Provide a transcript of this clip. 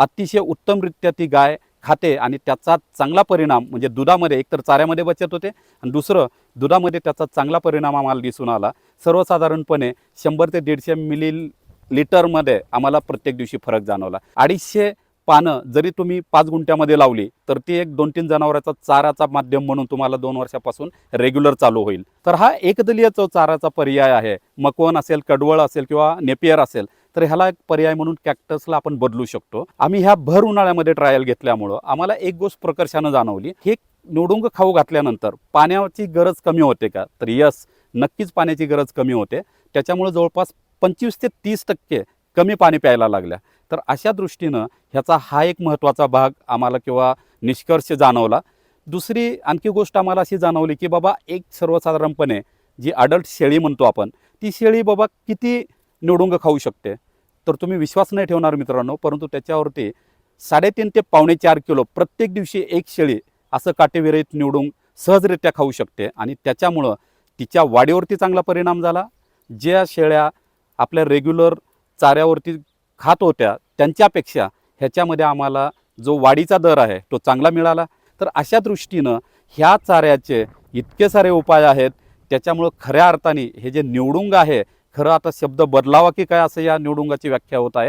अतिशय उत्तमरित्या ती गाय खाते आणि त्याचा चांगला परिणाम म्हणजे दुधामध्ये एकतर चाऱ्यामध्ये बचत होते आणि दुसरं दुधामध्ये त्याचा चांगला परिणाम आम्हाला दिसून आला. सर्वसाधारणपणे शंभर ते दीडशे मिली लिटरमध्ये आम्हाला प्रत्येक दिवशी फरक जाणवला. अडीचशे पानं जरी तुम्ही पाच गुंठ्यामध्ये लावली तर ती एक दोन तीन जनावरांचा चाराचा माध्यम म्हणून तुम्हाला दोन वर्षापासून रेग्युलर चालू होईल. तर हा एकदलीय जो चाराचा पर्याय आहे मकवण असेल कडवळ असेल किंवा नेपियर असेल तर ह्याला एक पर्याय म्हणून कॅक्टसला आपण बदलू शकतो. आम्ही ह्या भर उन्हाळ्यामध्ये ट्रायल घेतल्यामुळं आम्हाला एक गोष्ट प्रकर्षानं जाणवली. हे निवडुंग खाऊ घातल्यानंतर पाण्याची गरज कमी होते का? तर यस नक्कीच पाण्याची गरज कमी होते. त्याच्यामुळे जवळपास पंचवीस ते तीस टक्के कमी पाणी प्यायला लागल्या. तर अशा दृष्टीनं ह्याचा हा एक महत्त्वाचा भाग आम्हाला किंवा निष्कर्ष जाणवला. दुसरी आणखी गोष्ट आम्हाला अशी जाणवली की बाबा एक सर्वसाधारणपणे जी अडल्ट शेळी म्हणतो आपण ती शेळी बाबा किती निवडुंग खाऊ शकते. तर तुम्ही विश्वास नाही ठेवणार मित्रांनो परंतु त्याच्यावरती साडेतीन ते पावणे चार किलो प्रत्येक दिवशी एक शेळी असं काटेविरहित निवडून सहजरित्या खाऊ शकते. आणि त्याच्यामुळं तिच्या वाढीवरती चांगला परिणाम झाला. ज्या शेळ्या आपल्या रेग्युलर चाऱ्यावरती खात होत्या त्यांच्यापेक्षा ह्याच्यामध्ये आम्हाला जो वाढीचा दर आहे तो चांगला मिळाला. तर अशा दृष्टीनं ह्या चाऱ्याचे इतके सारे उपाय आहेत. त्याच्यामुळं खऱ्या अर्थाने हे जे निवडुंग आहे खरं आता शब्द बदलावा की काय असं या निवडुंगाची व्याख्या होत आहे.